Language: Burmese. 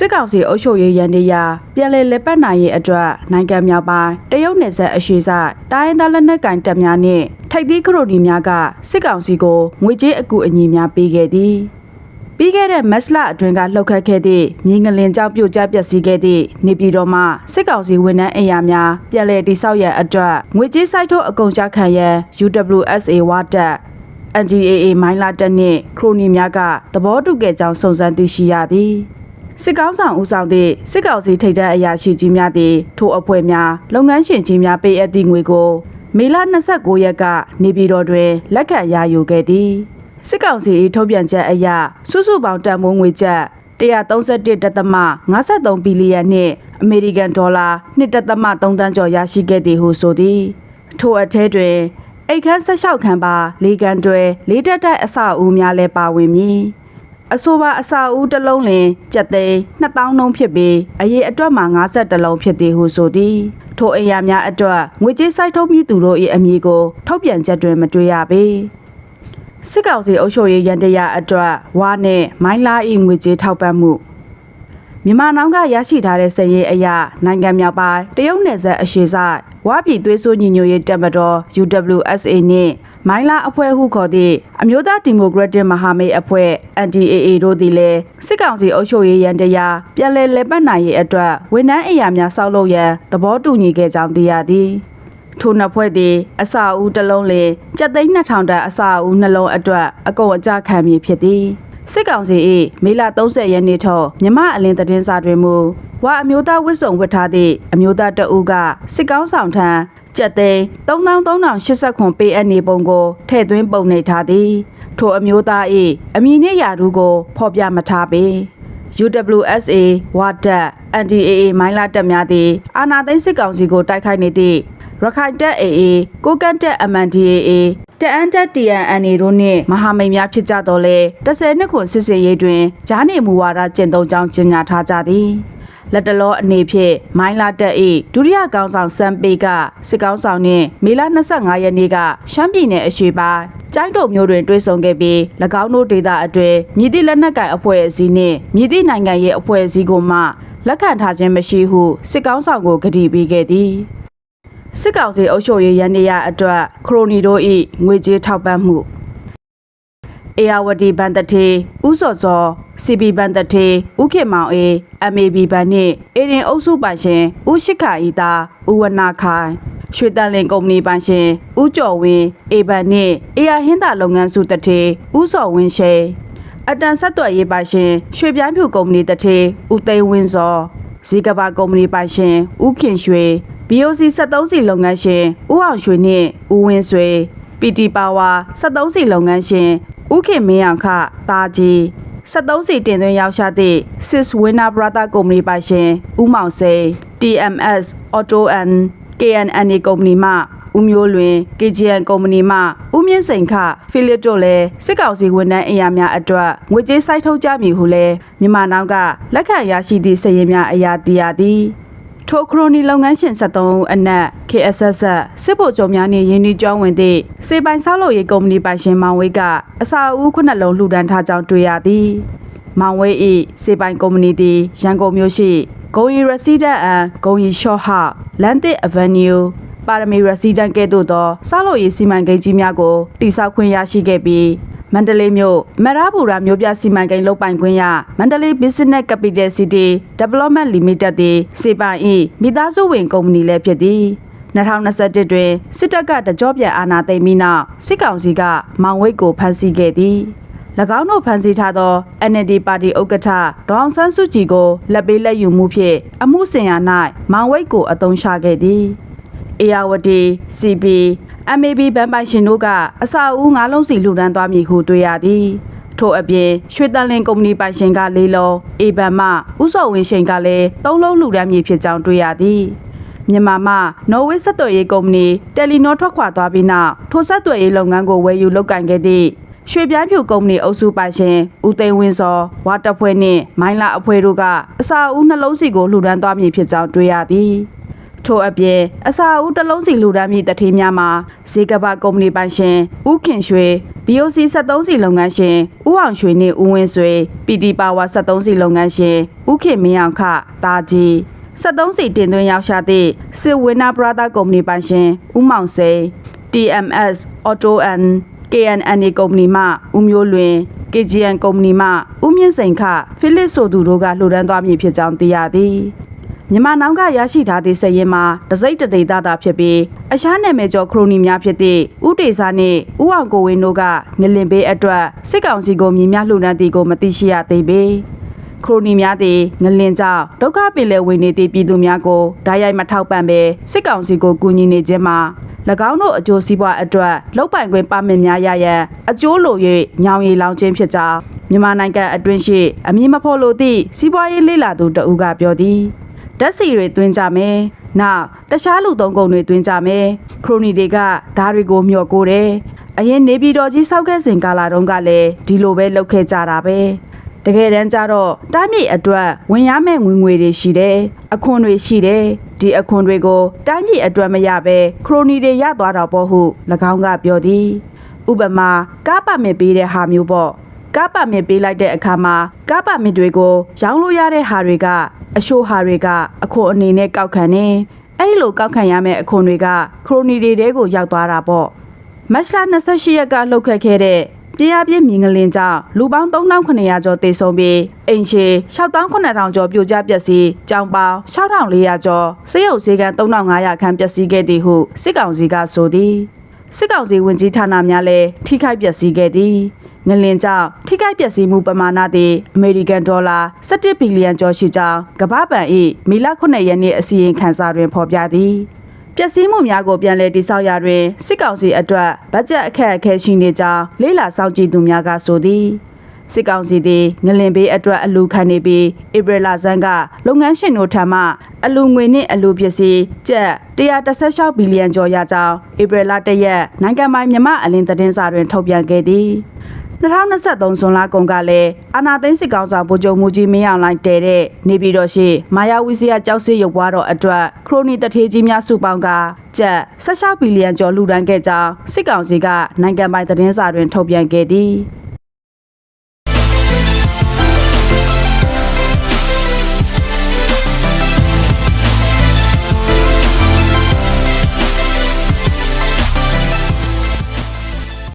စစ်ကောင်စီအုပ်ချုပ်ရေးရန်တရားပြည်လဲလက်ပတ်နိုင်ရေးအတွက်နိုင်ငံမြောက်ပိုင်းတရုတ်နယ်စပ်အရှေ့ဆိုင်တိုင်းရင်းသားလက်နက်ကိုင်တပ်များနှင့်ထိုက်သီးခရိုနီများကစစ်ကောင်စီကိုငွေကြေးအကူအညီများပေးခဲ့သည်ပြီးခဲ့တဲ့မတ်လအတွင်းကလှုပ်ခတ်ခဲ့သည့်မြေငလင်ကြောင့်ပြုတ်ကျပျက်စီးခဲ့သည့်နေပြည်တော်မှစစ်ကောင်စီဝန်ထမ်းအင်အားများပြည်လဲတိဆောက်ရန်အတွက်ငွေကြေးစိုက်ထုတ်အကုန်ကြခံရန် UWSA ဝါတက် NGAA မိုင်းလာတက်နှင့်ခရိုနီများကသဘောတူခဲ့ကြောင်းစုံစမ်းသိရှိရသည် စစ်ကောင်းဆောင်ဦးဆောင်သည့်စစ်ကောင်စီထိပ်တန်းအရာရှိကြီးများသည်ထိုအဖွဲ့များလုပ်ငန်းရှင်ကြီးများပေးအပ်သည့်ငွေကိုမေလ29ရက်ကနေပြည်တော်တွင်လက်ခံရယူခဲ့သည်စစ်ကောင်စီ၏ထုတ်ပြန်ချက်အရစုစုပေါင်းတန်ဖိုးငွေကျပ်131.53ဘီလီယံနှင့်အမေရိကန်ဒေါ်လာ1.3တန်းကျော်ရရှိခဲ့သည်ဟုဆိုသည်ထိုအထဲတွင်အိတ်ခမ်းဆက်လျှောက်ခံပါလေးကန်တွဲလေးတက်တိုက်အစအဦးများလည်းပါဝင်မည် အဆိုပါအစာအဦးတစ်လုံးလင်ကြက်သိန်း2000နှုန်းဖြစ်ပြီးအရေးအတွက်မှာ50လုံးဖြစ်သည်ဟုဆိုသည်ထိုအိမ်ယာများအတွက်ငွေကြေးစိုက်ထုတ်မိသူတို့၏အမည်ကိုထုတ်ပြန်ချက်တွင်မတွေ့ရပေစစ်ကောင်စီအုပ်ချုပ်ရေးရန်တရားအတွက်ဝါနှင့်မိုင်းလာ၏ငွေကြေးထောက်ပံ့မှုမြန်မာနောင်ကရရှိထားတဲ့စည်ရေးအရာနိုင်ငံမြောက်ပိုင်းတရုတ်နယ်စပ်အရှေ့ဆိုင်ဝါပြည်သွေးစိုးညီညွတ်ရေးတပ်မတော် UWSA နှင့် မိုင်းလာအဖွဲ့ဟုခေါ်သည့်အမျိုးသားဒီမိုကရက်တစ်မဟာမိတ်အဖွဲ့ NDAA တို့သည်လည်းစစ်ကောင်စီအုပ်ချုပ်ရေးရန်တရားပြည်လဲလက်ပတ်နိုင်ရေးအတွက်ဝန်ထမ်းအရာများဆောက်လုပ်ရန်သဘောတူညီခဲ့ကြောင်းသိရသည်ထိုနှစ်ဖွဲ့သည်အစာအုပ်တစ်လုံးလင်ကျပ်သိန်း2000တန်အစာအုပ်နှလုံးအတွက်အကုန်အကြခံမည်ဖြစ်သည်စစ်ကောင်စီ၏မေလ30ရက်နေ့ထောမြမအလင်းသတင်းစာတွင်မူဝါအမျိုးသားဝစ်စုံဝတ်ထားသည့်အမျိုးသားတအူးကစစ်ကောင်းဆောင်ထံ ကျပ်သိန်း3380ခွန်ပေးအပ်နေပုံကိုထည့်သွင်းပုံနေထားသည်ထိုအမျိုးသား၏အမည်နှင့်ယာတို့ကို ဖော်ပြမထားပေ UWSA ဝါတက် NDAA မိုင်းလာတက်များသည်အာနာသိန်းစစ်ကောင်စီကိုတိုက်ခိုက်နေသည့်ရခိုင်တပ် AA ကိုကန့်တပ် MNDAA တအန်တပ် TNNA တို့နှင့်မဟာမိတ်များဖြစ်ကြတော်လဲ10နှစ်ခွန်စစ်စင်ရေးတွင်ဂျားနေမူဝါဒကျင့်သုံးကြောင်းကြေညာထားကြသည် လက်တလောအနေဖြင့်မိုင်းလာတက်၏ဒုတိယကောင်းဆောင်စမ်ပေကစစ်ကောင်းဆောင်နှင့်မေလ25ရက်နေ့ကရှမ်းပြည်နယ်အရှေ့ပိုင်းကျိုင်းတုံမျိုးတွင်တွေ့ဆုံခဲ့ပြီး၎င်းတို့ဒေသအတွင်းမြစ်တိလက်နက်ကိုင်အဖွဲ့အစည်းနှင့်မြစ်တိနိုင်ငံရေးအဖွဲ့အစည်းကိုမှလက်ခံထားခြင်းမရှိဟုစစ်ကောင်းဆောင်ကိုကတိပေးခဲ့သည်စစ်ကောင်စီအုပ်ချုပ်ရေးရန်နေရအတွက်ခရိုနီတို့၏ငွေကြေးထောက်ပံ့မှု အေယာဝတီဘန်တထေဥစော်စော CB ဘန်တထေဥခေမောင်အေ MAB ဘန်နှင့်အေရင်အုပ်စုပိုင်ရှင်ဥရှိခာဤသားဥဝနာခိုင်ရွှေတန်လင်ကုမ္ပဏီပိုင်ရှင်ဥကျော်ဝင်းအေဘန်နှင့်အေယာဟင်းသာလုပ်ငန်းစုတထေဥစော်ဝင်းရှိအတန်ဆက်သွယ်ရေးပိုင်ရှင်ရွှေပြိုင်းဖြူကုမ္ပဏီတထေဥသိန်းဝင်းစောဇီကဘာကုမ္ပဏီပိုင်ရှင်ဥခင်ရွှေ BOC 73စီလုပ်ငန်းရှင်ဦးအောင်ရွှေနှင့်ဦးဝင်းဆွေ PT Power 73စီလုပ်ငန်းရှင် ဦးခင်မင်းအောင်ခတာကြီး73စီတင်သွင်းရောက်ရှာသည့် Sys Winner Brother ကုမ္ပဏီပိုင်ရှင်ဦးမောင်စိန် TMS Auto and KNNA ကုမ္ပဏီမှဦးမျိုးလွင် KGN ကုမ္ပဏီမှဦးမြင့်စိန်ခဖိလစ်တို့လည်းစစ်ကောင်စီဝန်ထမ်းအင်အားများအတွက်ငွေကြေးစိုက်ထုတ်ကြမည်ဟုလည်းမြန်မာနောက်ကလက်ခံရရှိသည့်စည်ရင်များအရာတည်ရသည် ထိုခရိုနီလုပ်ငန်းရှင်73ဦးအနက် KSS စစ်ဗိုလ်ချုပ်များနှင့်ရင်းနှီးကြောင်းဝင်သည့်စေပိုင်ဆောက်လုပ်ရေးကုမ္ပဏီပိုင်ရှင်မောင်ဝိတ်ကအစာအုပ်ခုနှစ်လုံးလှူဒန်းထားကြောင်းတွေ့ရသည်မောင်ဝဲ၏စေပိုင်ကုမ္ပဏီသည်ရန်ကုန်မြို့ရှိဂုံရီ Resident and ဂုံရီ Short House Lantic Avenue ပါရမီ Resident ကဲ့သို့သောစောက်လို့ရေးစီမံကိန်းကြီးများကိုတိစောက်ခွင့်ရရှိခဲ့ပြီး မန္တလေးမြို့မရဘူရာမြို့ပြစီမံကိန်းလုပ်ပိုင်ခွင့်ရမန္တလေး Business Capital City Development Limited သည်စေပိုင်၏မိသားစုဝင်ကုမ္ပဏီလည်းဖြစ်သည်2021တွင်စစ်တပ်ကတကြောပြန်အာဏာသိမ်းပြီးနောက်စစ်ကောင်စီကမောင်ဝိတ်ကိုဖမ်းဆီးခဲ့သည်၎င်းတို့ဖမ်းဆီးထားသော NLD ပါတီဥက္ကဋ္ဌဒေါအောင်ဆန်းစုကြည်ကိုလက်ပေးလက်ယူမှုဖြင့်အမှုစင်ရာ၌မောင်ဝိတ်ကိုအသုံးချခဲ့သည်အေယာဝတီ CB MAB ဗန်ပိုင်ရှင်တို့ကအစာအဦးငါးလုံးစီလှူဒန်းသွားမည်ဟုတွေ့ရသည်ထို့အပြင်ရွှေတန်လင်ကုမ္ပဏီပိုင်ရှင်က၄လုံးအေဘန်မှဥစော်ဝင်းရှိန်ကလည်း၃လုံးလှူဒန်းမည်ဖြစ်ကြောင်းတွေ့ရသည်မြန်မာမှနော်ဝေဆက်သွယ်ရေးကုမ္ပဏီတယ်လီနောထွက်ခွာသွားပြီးနောက်ထိုဆက်သွယ်ရေးလုပ်ငန်းကိုဝယ်ယူလုပ်ကင်ခဲ့သည့်ရွှေပြားဖြူကုမ္ပဏီအုပ်စုပိုင်ရှင်ဦးသိန်းဝင်းစောဝါတပ်ဖွဲ့နှင့်မိုင်းလာအဖွဲ့တို့ကအစာအဦးနှလုံးစီကိုလှူဒန်းသွားမည်ဖြစ်ကြောင်းတွေ့ရသည် ထို့အပြင်အစာအုပ်တစ်လုံးစီလူဒန်းမြင့်တထေးများမှာဈေးကပကုမ္ပဏီပိုင်ရှင်ဦးခင်ရွှေ BOC 73စီလုပ်ငန်းရှင်ဦးအောင်ရွှေနှင့်ဦးဝင်းဆွေ PD Power 73စီလုပ်ငန်းရှင်ဦးခင်မင်းအောင်ခတာကြီး73စီတင်သွင်းရောက်ရှာသည့်စစ်ဝင်းနာပရာသာကုမ္ပဏီပိုင်ရှင်ဦးမောင်စိန် TMS Auto and KNNA ကုမ္ပဏီမှဦးမျိုးလွင် KGN ကုမ္ပဏီမှဦးမြင့်စိန်ခဖိလစ်ဆိုသူတို့ကလှူဒန်းသွားမည်ဖြစ်ကြောင်းသိရသည် မြန်မာနောင်ကရရှိထားသည့်စည်ရင်မှာတစိမ့်တသိသားသာဖြစ်ပြီးအရှားနာမည်ကျော်ခရိုနီများဖြစ်သည့်ဥတေစာနှင့်ဥအောင်ကိုဝင်းတို့ကငလင်ပေးအတွက်စစ်ကောင်စီကိုမြင်များလှူဒန်းသည်ကိုမသိရှိရသေးပေခရိုနီများသည်ငလင်ကြောင့်ဒုက္ခပင်လယ်ဝင်နေသည့်ပြည်သူများကိုဓာတ်ရိုက်မထောက်ပံ့ဘဲစစ်ကောင်စီကိုကူညီနေခြင်းမှာ၎င်းတို့အကျိုးစီးပွားအတွက်လောက်ပိုင်ခွင့်ပါမစ်များရရန်အကျိုးလို၍ညောင်ရီလောင်ခြင်းဖြစ်ကြောင်းမြန်မာနိုင်ငံအတွင်းရှိအမည်မဖော်လိုသည့်စီးပွားရေးလေးလာသူတဦးကပြောသည် ဓာတ်စီတွေတွင်းကြမယ်။နောက်တခြားလူသုံးကုန်တွေတွင်းကြမယ်။ခရိုနီတွေကဓာတ်တွေကိုမျှော်ကိုတယ်။အရင်နေပြည်တော်ကြီးစောက်ခဲ့စဉ်ကာလတုန်းကလည်းဒီလိုပဲလုပ်ခဲ့ကြတာပဲ။တကယ်တမ်းကျတော့တားမြစ်အတွက်ဝင်ရမယ့်ငွေငွေတွေရှိတယ်အခွန်တွေရှိတယ်ဒီအခွန်တွေကိုတားမြစ်အတွက်မရပဲခရိုနီတွေရသွားတော့ပေါ့ဟု၎င်းကပြောသည်ဥပမာကားပါမစ်ပေးတဲ့ဟာမျိုးပေါ့ ကားပါမစ်ပေးလိုက်တဲ့အခါမှာကားပါမစ်တွေကို ရောင်းလို့ရတဲ့ဟာတွေကအရှိုးဟာတွေကအခွန်အနေနဲ့ကောက်ခံနေအဲ့ဒီလိုကောက်ခံရမယ့်အခွန်တွေကခရိုနီတွေတဲကိုရောက်သွားတာပေါ့မတ်လ28ရက်ကလှုပ်ခတ်ခဲ့တဲ့တရားပြည့်မြင်ကလင်းကြောင့်လူပေါင်း3900ကျော်တေဆုံးပြီးအိမ်ရှေ6900ကျော်ပြိုကျပျက်စီးကြောင်ပေါင်း6400ကျော်စေယုတ်စေကန်3500ခန့်ပျက်စီးခဲ့သည်ဟုစစ်ကောင်စီကဆိုသည်စစ်ကောင်စီဝင်ကြီးဌာနများလည်းထိခိုက်ပျက်စီးခဲ့သည် ငလင်ကြောင့်ထိခိုက်ပျက်စီးမှုပမာဏသည်အမေရိကန်ဒေါ်လာ17ဘီလီယံကျော်ရှိကြောင်းကမ္ဘာ့ဘဏ်၏မီလ9ရက်နေ့အစည်းအဝေးခန်းစာတွင်ဖော်ပြသည်ပျက်စီးမှုများကိုပြန်လည်တိစောက်ရာတွင်စစ်ကောင်စီအတွက်ဘတ်ဂျက်အခက်အခဲရှိနေကြောင်းလေးလာစောင့်ကြည့်သူများကဆိုသည်စစ်ကောင်စီသည်ငလင်ဘေးအတွက်အလူခံနေပြီးဧပြီလဆန်းကလုပ်ငန်းရှင်တို့ထံမှအလူငွေနှင့်အလူပစ္စည်းကျပ်116ဘီလီယံကျော်ရကြောင်းဧပြီလ1ရက်နိုင်ငံပိုင်မြမအလင်းသတင်းစာတွင်ထုတ်ပြန်ခဲ့သည် 2023ဇွန်လကုန်ကလည်းအာနာသိန်းစစ်ကောင်ဆောင်ဗိုလ်ချုပ်မူကြီးမင်းအောင်လှိုင်တဲတဲ့နေပြည်တော်ရှိမာယာဝီစီယာကြောက်စစ်ရုပ်ပွားတော်အတွက်ခရိုနီတထေးကြီးများစုပေါင်းကကျပ်16ဘီလီယံကျော်လှူဒန်းခဲ့ကြောင်းစစ်ကောင်စီကနိုင်ငံပိုင်သတင်းစာတွင်ထုတ်ပြန်ခဲ့သည်။